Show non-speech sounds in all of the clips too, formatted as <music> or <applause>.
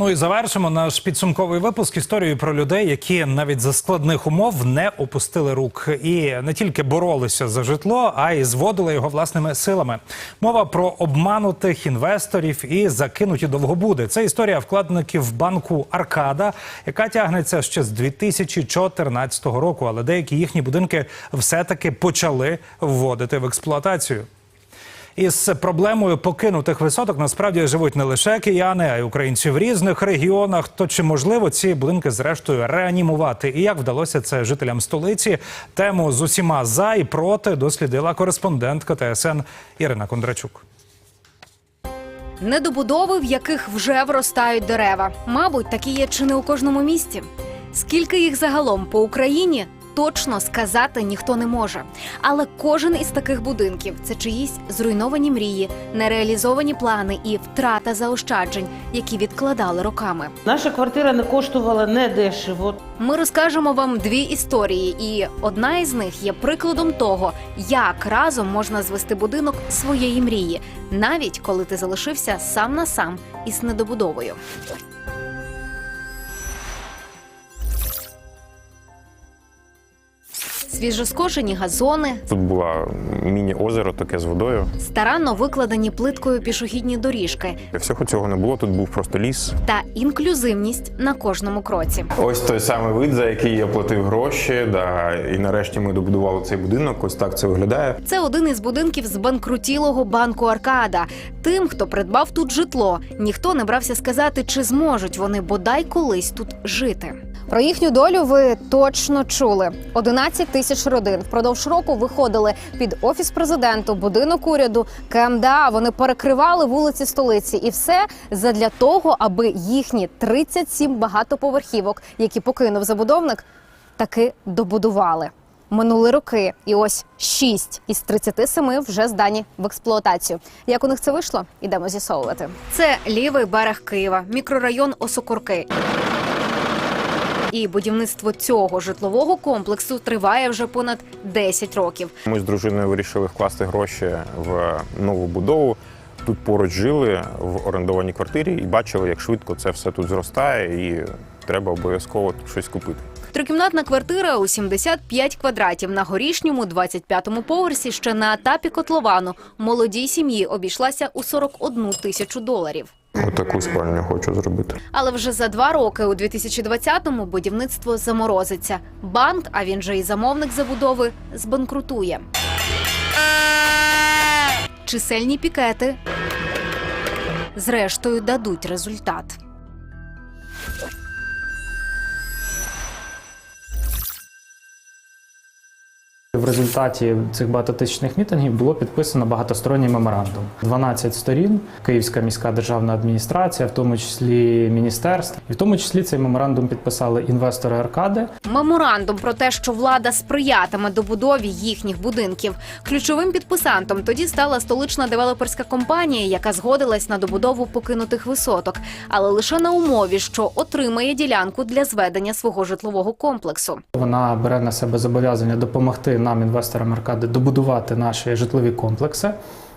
Ну і завершимо наш підсумковий випуск історією про людей, які навіть за складних умов не опустили рук і не тільки боролися за житло, а й зводили його власними силами. Мова про обманутих інвесторів і закинуті довгобуди. Це історія вкладників банку Аркада, яка тягнеться ще з 2014 року. Але деякі їхні будинки все-таки почали вводити в експлуатацію. Із проблемою покинутих висоток насправді живуть не лише кияни, а й українці в різних регіонах. То чи можливо ці будинки зрештою реанімувати? І як вдалося це жителям столиці? Тему з усіма за і проти дослідила кореспондентка ТСН Ірина Кондрачук. Недобудови, в яких вже вростають дерева. Мабуть, такі є чи не у кожному місті. Скільки їх загалом по Україні? Точно сказати ніхто не може. Але кожен із таких будинків це чиїсь зруйновані мрії, нереалізовані плани і втрата заощаджень, які відкладали роками. Наша квартира не коштувала не дешево. Ми розкажемо вам дві історії, і одна із них є прикладом того, як разом можна звести будинок своєї мрії, навіть коли ти залишився сам на сам із недобудовою. Свіжоскошені газони, Тут була міні-озеро таке з водою. старанно викладені плиткою пішохідні доріжки Всього цього не було. Тут був просто ліс. та інклюзивність на кожному кроці. Ось той самий вид, за який я платив гроші. Да, і нарешті ми добудували цей будинок. Ось так це виглядає. Це один із будинків збанкрутілого банку Аркада. Тим, хто придбав тут житло, ніхто не брався сказати, чи зможуть вони бодай колись тут жити. Про їхню долю ви точно чули. 11 тисяч родин впродовж року виходили під офіс президенту, будинок уряду, КМДА. Вони перекривали вулиці столиці, і все задля того, аби їхні 37 багатоповерхівок, які покинув забудовник, таки добудували. Минули роки, і ось 6 із 37 вже здані в експлуатацію. Як у них це вийшло? Ідемо з'ясовувати. Це лівий берег Києва, мікрорайон Осокорки. І будівництво цього житлового комплексу триває вже понад 10 років. Ми з дружиною вирішили вкласти гроші в нову будову. Тут поруч жили в орендованій квартирі і бачили, як швидко це все тут зростає, і треба обов'язково щось купити. Трикімнатна квартира у 75 квадратів на горішньому 25-му поверсі ще на етапі котловану молодій сім'ї обійшлася у 41 тисячу доларів. Отаку спальню хочу зробити. Але вже за два роки, у 2020-му, будівництво заморозиться. Банк, а він же і замовник забудови, збанкрутує. Чисельні пікети зрештою дадуть результат. В результаті цих багатотисячних мітингів було підписано багатосторонній меморандум. 12 сторін, Київська міська державна адміністрація, в тому числі міністерств, і в тому числі цей меморандум підписали інвестори Аркади. Меморандум про те, що влада сприятиме добудові їхніх будинків. Ключовим підписантом тоді стала столична девелоперська компанія, яка згодилась на добудову покинутих висоток, але лише на умові, що отримає ділянку для зведення свого житлового комплексу. Вона бере на себе зобов'язання допомогти нам, інвесторам Аркади, добудувати наші житлові комплекси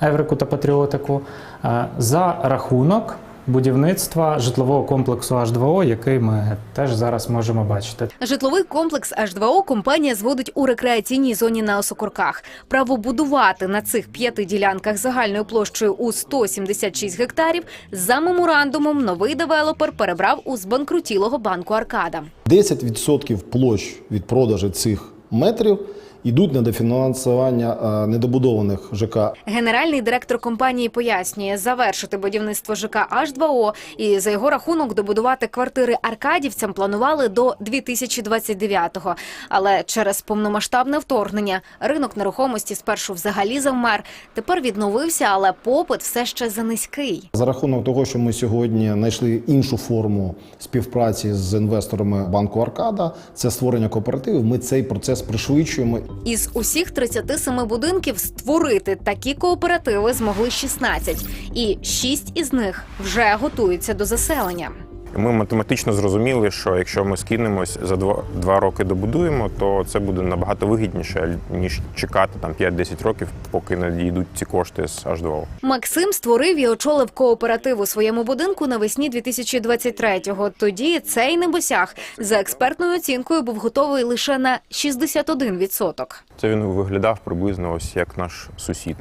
Еврику та Патріотику е, за рахунок будівництва житлового комплексу H2O, який ми теж зараз можемо бачити. Житловий комплекс H2O компанія зводить у рекреаційній зоні на Осокорках. Право будувати на цих п'яти ділянках загальною площею у 176 гектарів за меморандумом новий девелопер перебрав у збанкрутілого банку Аркада. 10% площ від продажу цих метрів йдуть на дофінансування е, недобудованих ЖК Генеральний директор компанії пояснює, завершити будівництво ЖК H2O і за його рахунок добудувати квартири аркадівцям планували до 2029-го. Але через повномасштабне вторгнення ринок нерухомості спершу взагалі завмер. Тепер відновився, але попит все ще занизький. За рахунок того, що ми сьогодні знайшли іншу форму співпраці з інвесторами банку Аркада, це створення кооперативів. Ми цей процес пришвидшуємо. Із усіх 37 будинків створити такі кооперативи змогли 16. і 6 із них вже готуються до заселення. Ми математично зрозуміли, що якщо ми скинемось за два, два роки добудуємо, то це буде набагато вигідніше, ніж чекати там 5-10 років, поки надійдуть ці кошти з H2O. Максим створив і очолив кооператив у своєму будинку навесні 2023-го. Тоді цей небосяг за експертною оцінкою був готовий лише на 61%. Це він виглядав приблизно ось як наш сусід.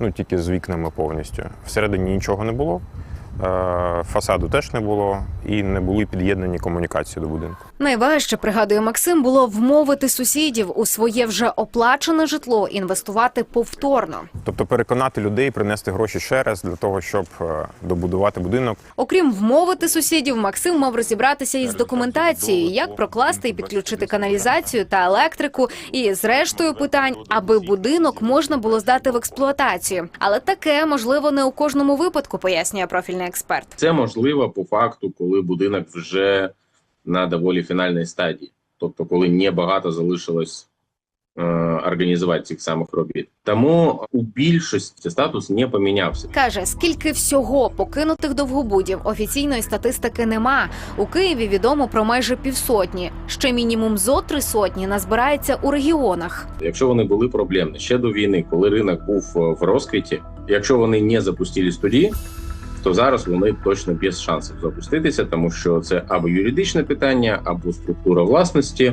Ну тільки з вікнами повністю. Всередині нічого не було, фасаду теж не було, і не були під'єднані комунікації до будинку. Найважче, пригадує Максим, було вмовити сусідів у своє вже оплачене житло інвестувати повторно. Тобто переконати людей принести гроші ще раз для того, щоб е, добудувати будинок. Окрім вмовити сусідів, Максим мав розібратися із документацією, як прокласти і підключити каналізацію та електрику, і з рештою питань, аби будинок можна було здати в експлуатацію. Але таке можливо не у кожному випадку, пояснює профільний експерт. Це можливо по факту, коли будинок вже на доволі фінальній стадії, тобто коли небагато залишилось е, організувати цих самих робіт. Тому у більшості статус не помінявся. Каже, скільки всього покинутих довгобудів офіційної статистики нема. У Києві відомо про майже півсотні. Ще мінімум зо три сотні назбирається у регіонах. Якщо вони були проблемні ще до війни, коли ринок був е, в розквіті, якщо вони не запустились тоді. То зараз вони точно без шансів запуститися, тому що це або юридичне питання, або структура власності,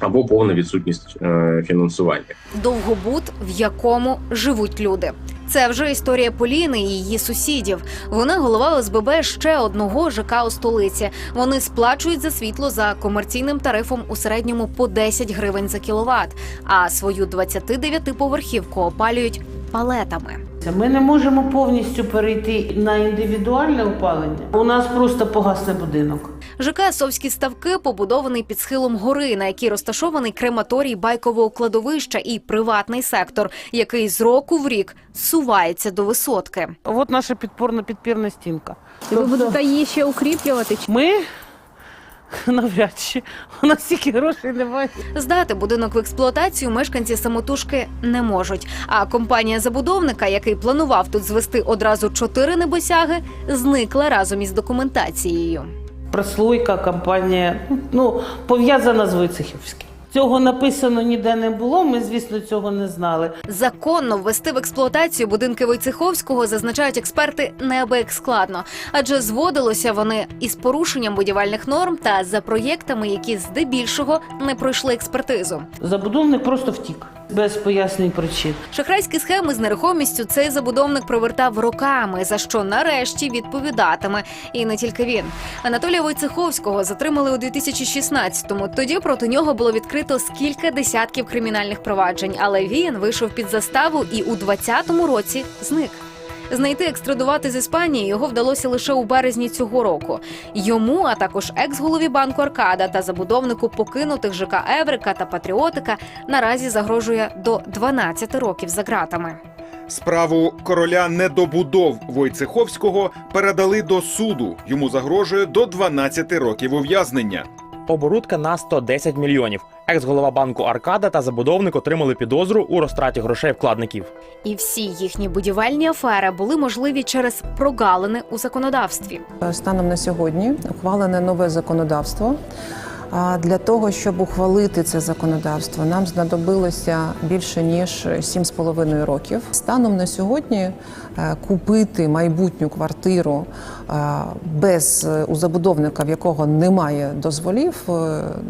або повна відсутність е, фінансування. Довгобуд, в якому живуть люди. Це вже історія Поліни і її сусідів. Вона голова ОСББ ще одного ЖК у столиці. Вони сплачують за світло за комерційним тарифом у середньому по 10 гривень за кіловат, а свою 29-поверхівку опалюють палетами. Ми не можемо повністю перейти на індивідуальне опалення. У нас просто погасне будинок. ЖК Совські ставки побудований під схилом гори, на якій розташований крематорій байкового кладовища і приватний сектор, який з року в рік сувається до висотки. От наша підпорна підпірна стінка. І ви будете її ще укріплювати? Ми <laughs> навряд чи у нас стільки грошей немає. Здати будинок в експлуатацію мешканці самотужки не можуть. А компанія забудовника, який планував тут звести одразу чотири небосяги, зникла разом із документацією. Прослойка, компанія ну пов'язана з Войцехівським. Цього написано ніде не було. Ми, звісно, цього не знали. Законно ввести в експлуатацію будинки Войцеховського зазначають експерти неабияк складно, адже зводилося вони із порушенням будівельних норм та за проєктами, які здебільшого не пройшли експертизу. Забудовник просто втік без пояснень причин. Шахрайські схеми з нерухомістю цей забудовник провертав роками, за що нарешті відповідатиме. І не тільки він. Анатолія Войцеховського затримали у 2016-му. Тоді проти нього було відкрито скільки десятків кримінальних проваджень, але він вийшов під заставу і у 20-му році зник. Знайти екстрадувати з Іспанії його вдалося лише у березні цього року. Йому, а також екс-голові банку Аркада та забудовнику покинутих ЖК Еврика та Патріотика наразі загрожує до 12 років за ґратами. Справу короля недобудов Войцеховського передали до суду. Йому загрожує до 12 років ув'язнення. Оборудка на 110 мільйонів. Екс-голова банку Аркада та забудовник отримали підозру у розтраті грошей вкладників. І всі їхні будівельні афери були можливі через прогалини у законодавстві. Станом на сьогодні ухвалене нове законодавство. А Для того, щоб ухвалити це законодавство, нам знадобилося більше ніж 7,5 років. Станом на сьогодні е, купити майбутню квартиру е, без е, у забудовника, в якого немає дозволів,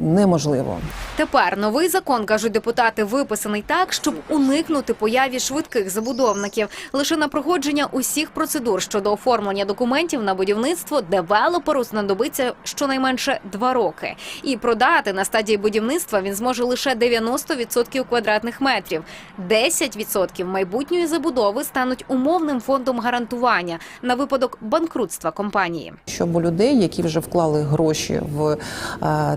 неможливо. Тепер новий закон, кажуть депутати, виписаний так, щоб уникнути появі швидких забудовників. Лише на проходження усіх процедур щодо оформлення документів на будівництво девелоперу знадобиться щонайменше два роки. І продати на стадії будівництва він зможе лише 90% квадратних метрів. 10% майбутньої забудови стануть умовним фондом гарантування на випадок банкрутства компанії. Щоб у людей, які вже вклали гроші в е,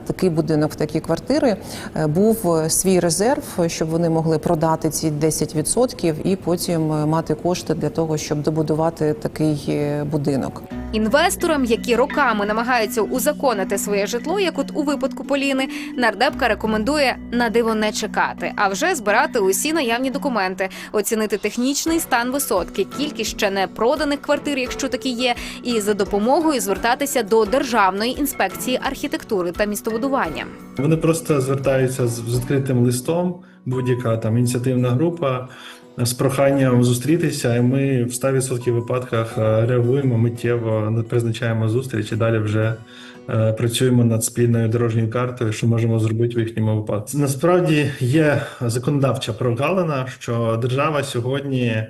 такий будинок, в такі квартири, е, був е, свій резерв, щоб вони могли продати ці 10% і потім мати кошти для того, щоб добудувати такий будинок. Інвесторам, які роками намагаються узаконити своє житло, як от у випадку випадку Поліни, нардепка рекомендує на диво не чекати, а вже збирати усі наявні документи, оцінити технічний стан висотки, кількість ще не проданих квартир, якщо такі є, і за допомогою звертатися до Державної інспекції архітектури та містобудування. Вони просто звертаються з відкритим листом, будь-яка там ініціативна група з проханням зустрітися, і ми в 100% випадках е, реагуємо миттєво, призначаємо зустріч і далі вже е, працюємо над спільною дорожньою картою, що можемо зробити в їхньому випадку. Насправді є законодавча прогалина, що держава сьогодні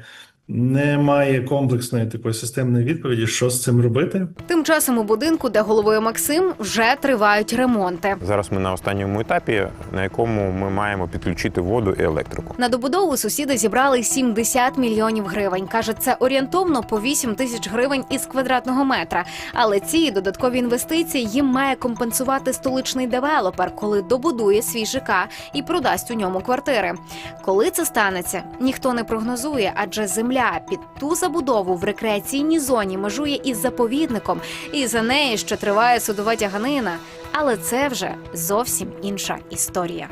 не має комплексної такої системної відповіді, що з цим робити. Тим часом у будинку, де головує Максим, вже тривають ремонти. Зараз ми на останньому етапі, на якому ми маємо підключити воду і електрику. На добудову сусіди зібрали 70 мільйонів гривень. каже, це орієнтовно по 8 тисяч гривень із квадратного метра. Але ці додаткові інвестиції їм має компенсувати столичний девелопер, коли добудує свій ЖК і продасть у ньому квартири. Коли це станеться, ніхто не прогнозує, адже земля під ту забудову в рекреаційній зоні межує із заповідником, і за неї ще триває судова тяганина. Але це вже зовсім інша історія.